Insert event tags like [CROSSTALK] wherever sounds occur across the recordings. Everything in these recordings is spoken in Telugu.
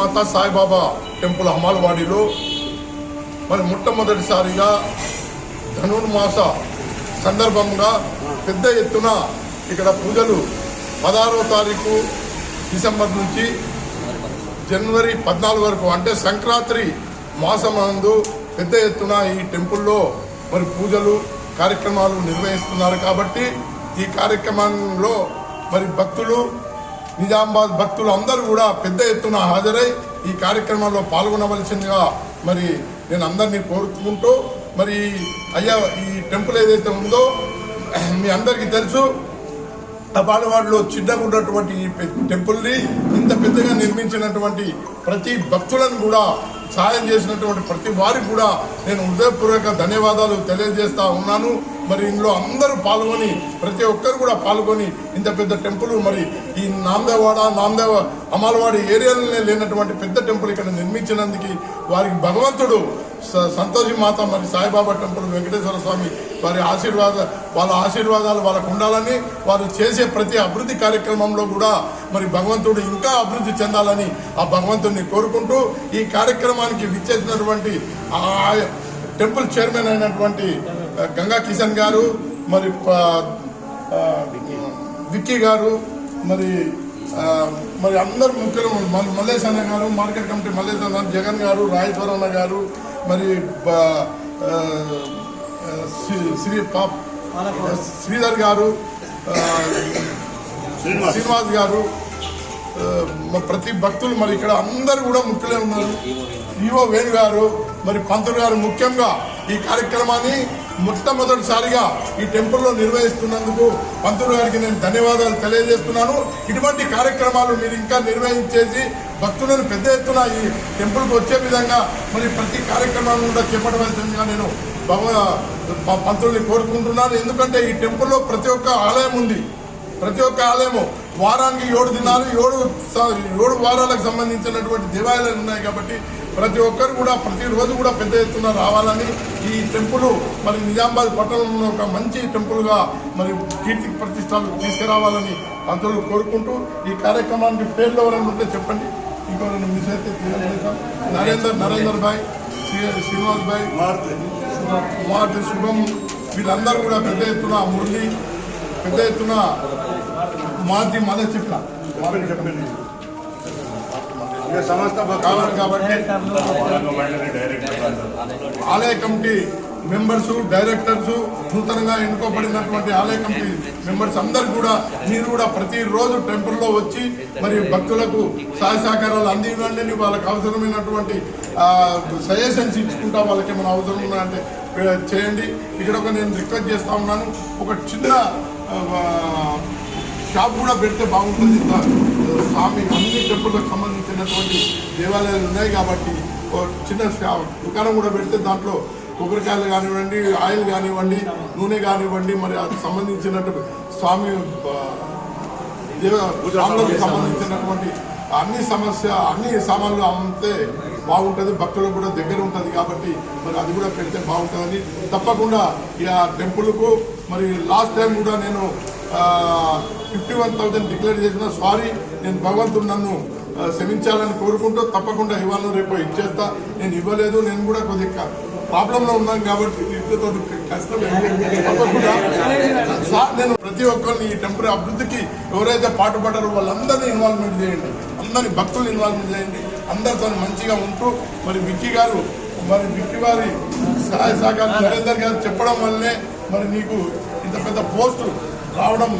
మాతా సాయిబాబా టెంపుల్ హమాల్వాడిలో మరి మొట్టమొదటిసారిగా ధనుర్మాస సందర్భంగా పెద్ద ఎత్తున ఇక్కడ పూజలు పదహారవ తారీఖు డిసెంబర్ నుంచి జనవరి పద్నాలుగు వరకు అంటే సంక్రాంతి మాసమందు పెద్ద ఎత్తున ఈ టెంపుల్లో మరి పూజలు కార్యక్రమాలు నిర్వహిస్తున్నారు కాబట్టి ఈ కార్యక్రమంలో మరి భక్తులు నిజామాబాద్ భక్తులు అందరూ కూడా పెద్ద ఎత్తున హాజరై ఈ కార్యక్రమంలో పాల్గొనవలసిందిగా మరి నేను అందరినీ కోరుకుంటూ మరి అయ్యా ఈ టెంపుల్ ఏదైతే ఉందో మీ అందరికీ తెలుసు తపాలవాడలో చిన్నగా ఉన్నటువంటి ఈ టెంపుల్ని ఇంత పెద్దగా నిర్మించినటువంటి ప్రతి భక్తులను కూడా సాయం చేసినటువంటి ప్రతి వారికి కూడా నేను హృదయపూర్వక ధన్యవాదాలు తెలియజేస్తా ఉన్నాను. మరి ఇందులో అందరూ పాల్గొని ప్రతి ఒక్కరు కూడా పాల్గొని ఇంత పెద్ద టెంపుల్ మరి ఈ నాందేవాడ నాందేవ అమలవాడి ఏరియాలోనే లేనటువంటి పెద్ద టెంపుల్ ఇక్కడ నిర్మించినందుకు వారికి భగవంతుడు స- సంతోషి మాత మరి సాయిబాబా టెంపుల్ వెంకటేశ్వర స్వామి వారి ఆశీర్వాద వాళ్ళ ఆశీర్వాదాలు వాళ్ళకు ఉండాలని వారు చేసే ప్రతి అభివృద్ధి కార్యక్రమంలో కూడా మరి భగవంతుడు ఇంకా అభివృద్ధి చెందాలని ఆ భగవంతుడిని కోరుకుంటూ ఈ కార్యక్రమానికి విచ్చేసినటువంటి ఆ టెంపుల్ చైర్మన్ అయినటువంటి గంగా కిషన్ గారు మరి ప- విక్కీ గారు మరి మరి అందరు ముఖ్యులు మల్- మల్లేశ్ అన్న గారు మార్కెట్ కమిటీ మల్లేశ్ అన్న జగన్ గారు రాజేశ్వర అన్న గారు మరి శ్రీ- పాప్ శ్రీధర్ గారు శ్రీనివాస్. గారు ప్రతి భక్తులు మరి ఇక్కడ అందరూ కూడా ముఖ్యులే ఉన్నారు. ఈవో వేణు గారు మరి పంతులు గారు ముఖ్యంగా ఈ కార్యక్రమాన్ని మొట్టమొదటిసారిగా ఈ టెంపుల్లో నిర్వహిస్తున్నందుకు పంతులు గారికి నేను ధన్యవాదాలు తెలియజేస్తున్నాను. ఇటువంటి కార్యక్రమాలు మీరు ఇంకా నిర్వహించేసి భక్తులను పెద్ద ఎత్తున ఈ టెంపుల్కి వచ్చే విధంగా మరి ప్రతి కార్యక్రమాన్ని కూడా చేపట్టవలసిందిగా నేను పంతుల్ని కోరుకుంటున్నాను. ఎందుకంటే ఈ టెంపుల్లో ప్రతి ఒక్క ఆలయం ఉంది. ప్రతి ఒక్క ఆలయము వారానికి ఏడు దినాలు ఏడు ఏడు వారాలకు సంబంధించినటువంటి దేవాలయాలు ఉన్నాయి కాబట్టి ప్రతి ఒక్కరు కూడా ప్రతిరోజు కూడా పెద్ద ఎత్తున రావాలని ఈ టెంపుల్ మరి నిజామాబాద్ పట్టణంలో ఒక మంచి టెంపుల్గా మరి కీర్తి ప్రతిష్టలు తీసుకురావాలని పంతులు కోరుకుంటూ ఈ కార్యక్రమానికి పేర్లు ఎవరైనా ఉంటే చెప్పండి. ఇంకో రెండు మిస్ అయితే తెలియజేస్తాం నరేందర్ నరేందర్ భాయ్ శ్రీ- శ్రీనివాస్ భాయ్ కుమార్తె శుభం. వీళ్ళందరూ కూడా పెద్ద ఎత్తున మురళి పెద్ద ఎత్తున మాజీ మళ్ళీ చెప్పిన చెప్పండి. ఇక సంస్థ కావాలి కాబట్టి ఆలయ కమిటీ మెంబర్స్ డైరెక్టర్స్ నూతనంగా ఎన్నుకోబడినటువంటి ఆలయ కమిటీ మెంబర్స్ అందరు కూడా మీరు కూడా ప్రతిరోజు టెంపుల్లో వచ్చి మరి భక్తులకు సహాయ సహకారాలు అందివ్వండి వాళ్ళకి అవసరమైనటువంటి సజెషన్స్ ఇచ్చుకుంటా వాళ్ళకి ఏమైనా అవసరం ఉన్నా అంటే చేయండి. ఇక్కడ ఒక నేను రిక్వెస్ట్ చేస్తా ఉన్నాను. ఒక చిన్న షాప్ కూడా పెడితే బాగుంటుంది. స్వామి అన్ని టెంపుల్కి సంబంధించినటువంటి దేవాలయాలు ఉన్నాయి కాబట్టి చిన్న దుకాణం కూడా పెడితే దాంట్లో కొబ్బరికాయలు కానివ్వండి ఆయిల్ కానివ్వండి నూనె కానివ్వండి మరి అది సంబంధించినట్టు స్వామి దేవ స్వాములకు సంబంధించినటువంటి అన్ని సమస్య అన్ని సామాన్లు అమ్మితే బాగుంటుంది భక్తులకు కూడా దగ్గర ఉంటుంది కాబట్టి మరి అది కూడా పెడితే బాగుంటుందని తప్పకుండా ఈ ఆ టెంపుల్కు మరి లాస్ట్ టైం కూడా నేను ఫిఫ్టీ వన్ థౌజండ్ డిక్లేర్ చేసిన సారీ నేను భగవంతుడు నన్ను క్షమించాలని కోరుకుంటూ తప్పకుండా ఇవాళ రేపు ఇచ్చేస్తా. నేను ఇవ్వలేదు నేను కూడా కొద్దిగా ప్రాబ్లంలో ఉన్నాను కాబట్టి ఇంటితో కష్టం తప్పకుండా. నేను ప్రతి ఒక్కరిని ఈ టెంపుల్ అభివృద్ధికి ఎవరైతే పాటుపడ్డారో వాళ్ళందరినీ ఇన్వాల్వ్మెంట్ చేయండి. అందరినీ భక్తులు ఇన్వాల్వ్మెంట్ చేయండి. అందరితో మంచిగా ఉంటూ మరి విక్కీ గారు మరి విక్కీ వారి సహాయ సహకారం నరేందర్ గారు చెప్పడం వల్లనే మరి నీకు ఇంత పెద్ద పోస్టు రావడం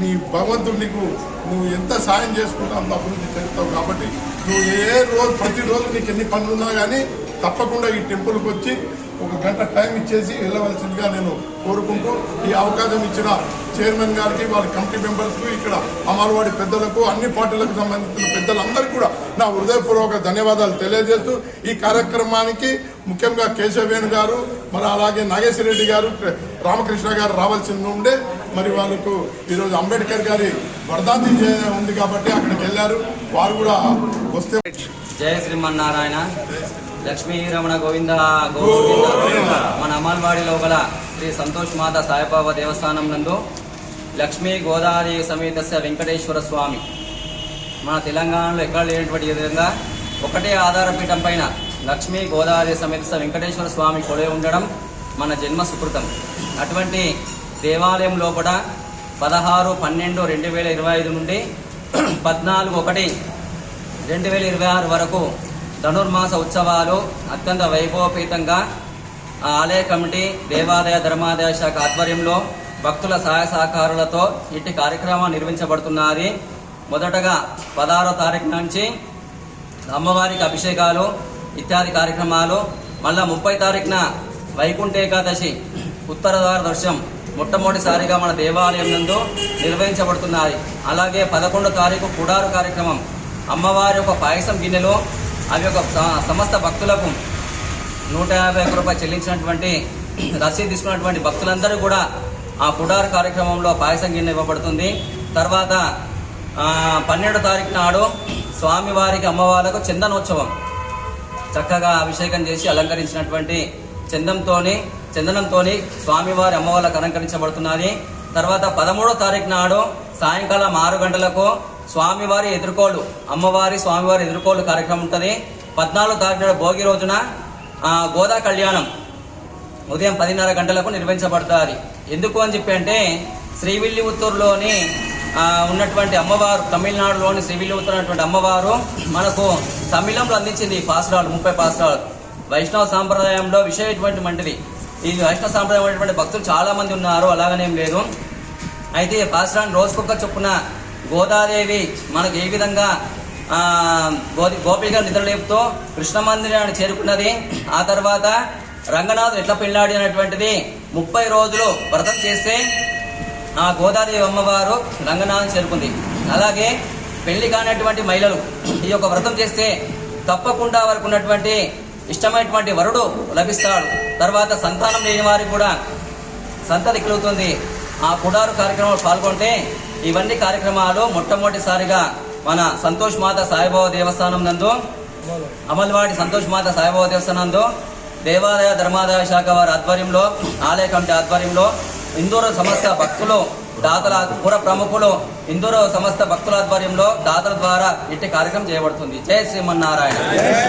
నీ భగవంతుడు నీకు నువ్వు ఎంత సాయం చేసుకుంటావు అంత అభివృద్ధి చెందుతావు కాబట్టి నువ్వు ఏ రోజు ప్రతిరోజు నీకు ఎన్ని పనులు ఉన్నా కానీ తప్పకుండా ఈ టెంపుల్కి వచ్చి ఒక గంట టైం ఇచ్చేసి వెళ్ళవలసిందిగా నేను కోరుకుంటూ ఈ అవకాశం ఇచ్చిన చైర్మన్ గారికి వారి కమిటీ మెంబర్స్కు ఇక్కడ అమర్వాడి పెద్దలకు అన్ని పార్టీలకు సంబంధించిన పెద్దలందరికీ కూడా నా హృదయపూర్వక ధన్యవాదాలు తెలియజేస్తూ ఈ కార్యక్రమానికి ముఖ్యంగా కేశవేణు గారు మరి అలాగే నాగేశ్వర రెడ్డి గారు రామకృష్ణ గారు రావాల్సింది ఉండే మరి వాళ్ళకు ఈరోజు అంబేద్కర్ గారి వర్ధాంతి ఉంది కాబట్టి అక్కడికి వెళ్ళారు. వారు కూడా వస్తే జయ శ్రీమన్నారాయణ. లక్ష్మీ రమణ గోవింద గోవింద. మన అమల్వాడి లోపల శ్రీ సంతోష్ మాత సాయిబాబా దేవస్థానం నందు లక్ష్మీ గోదావరి సమేతస్య వెంకటేశ్వర స్వామి. మన తెలంగాణలో ఎక్కడ లేనటువంటి విధంగా ఒకటే ఆధారపీఠం పైన లక్ష్మీ గోదావరి సమేత వెంకటేశ్వర స్వామి కొలే ఉండడం మన జన్మ సుకృతం. అటువంటి దేవాలయం లోపల పదహారు పన్నెండు రెండు వేల ఇరవై ఐదు నుండి [CLEARS THROAT] పద్నాలుగు ఒకటి రెండు వేల ఇరవై ఆరు వరకు ధనుర్మాస ఉత్సవాలు అత్యంత వైభవపేతంగా ఆలయ కమిటీ దేవాదాయ ధర్మాదాయ శాఖ ఆధ్వర్యంలో భక్తుల సహాయ సహకారులతో ఇట్టి కార్యక్రమం నిర్వహించబడుతున్నది. మొదటగా పదహారో తారీఖు నుంచి అమ్మవారికి అభిషేకాలు ఇత్యాది కార్యక్రమాలు మళ్ళా ముప్పై తారీఖున వైకుంఠ ఏకాదశి ఉత్తరద్వార దర్శనం మొట్టమొదటిసారిగా మన దేవాలయం నందు నిర్వహించబడుతున్నది. అలాగే పదకొండో తారీఖు కుడారు కార్యక్రమం అమ్మవారి యొక్క పాయసం గిన్నెలో అవి ఒక సమస్త భక్తులకు నూట యాభై ఒక్క రూపాయలు చెల్లించినటువంటి రసీదు తీసుకున్నటువంటి భక్తులందరూ కూడా ఆ పుడార్ కార్యక్రమంలో పాయసం గిన్నె ఇవ్వబడుతుంది. తర్వాత పన్నెండో తారీఖు నాడు స్వామివారికి అమ్మవార్లకు చందనోత్సవం. చక్కగా అభిషేకం చేసి అలంకరించినటువంటి చందంతోని చందనంతోని స్వామివారి అమ్మవార్లకు అలంకరించబడుతున్నది. తర్వాత పదమూడో తారీఖు నాడు సాయంకాలం ఆరు గంటలకు స్వామివారి ఎదుర్కోలు అమ్మవారి స్వామివారి ఎదుర్కోలు కార్యక్రమం ఉంటుంది. పద్నాలుగు తారీఖు భోగి రోజున గోదా కళ్యాణం ఉదయం పదిన్నర గంటలకు నిర్వహించబడుతుంది. ఎందుకు అని చెప్పి అంటే శ్రీవిల్లిపుత్తూరులోని ఉన్నటువంటి అమ్మవారు తమిళనాడులోని శ్రీవిల్లిపుత్తూరు ఉన్నటువంటి అమ్మవారు మనకు తమిళంలో అందించింది ఈ పాసురాలు ముప్పై పాసురాలు. వైష్ణవ సాంప్రదాయంలో విషయటువంటి వంటిది ఈ వైష్ణవ సాంప్రదాయం ఉన్నటువంటి భక్తులు చాలామంది ఉన్నారు అలాగనేం లేదు. అయితే ఈ పాసురాన్ని రోజుకొక చొప్పున గోదాదేవి మనకు ఏ విధంగా ఆ, గోది గోపిగా నిద్రలేపుతో కృష్ణ మందిరాన్ని చేరుకున్నది ఆ తర్వాత రంగనాథ్ ఎట్లా పెళ్ళాడి అనేటువంటిది ముప్పై రోజులు వ్రతం చేస్తే ఆ గోదాదేవి అమ్మవారు రంగనాథం చేరుకుంది. అలాగే పెళ్ళి కానటువంటి మహిళలు ఈ యొక్క వ్రతం చేస్తే తప్పకుండా వారికి ఉన్నటువంటి ఇష్టమైనటువంటి వరుడు లభిస్తాడు. తర్వాత సంతానం లేని వారికి కూడా సంతతి కలుగుతుంది. ఆ కుడారు కార్యక్రమంలో పాల్గొంటే ఇవన్నీ కార్యక్రమాలు మొట్టమొదటిసారిగా మన సంతోష్ మాత సాయిబాబా దేవస్థానం నందు అమల్వాడి సంతోష్ మాత సాయిబాబా దేవస్థానం నందు దేవాలయ ధర్మాదాయ శాఖ వారి ఆధ్వర్యంలో ఆలయ కమిటీ ఆధ్వర్యంలో ఇందూరు సమస్త భక్తులు దాతల పుర ప్రముఖులు ఇందూరు సమస్త భక్తుల ఆధ్వర్యంలో దాతల ద్వారా ఇట్టి కార్యక్రమం చేయబడుతుంది. జయ శ్రీమన్నారాయణ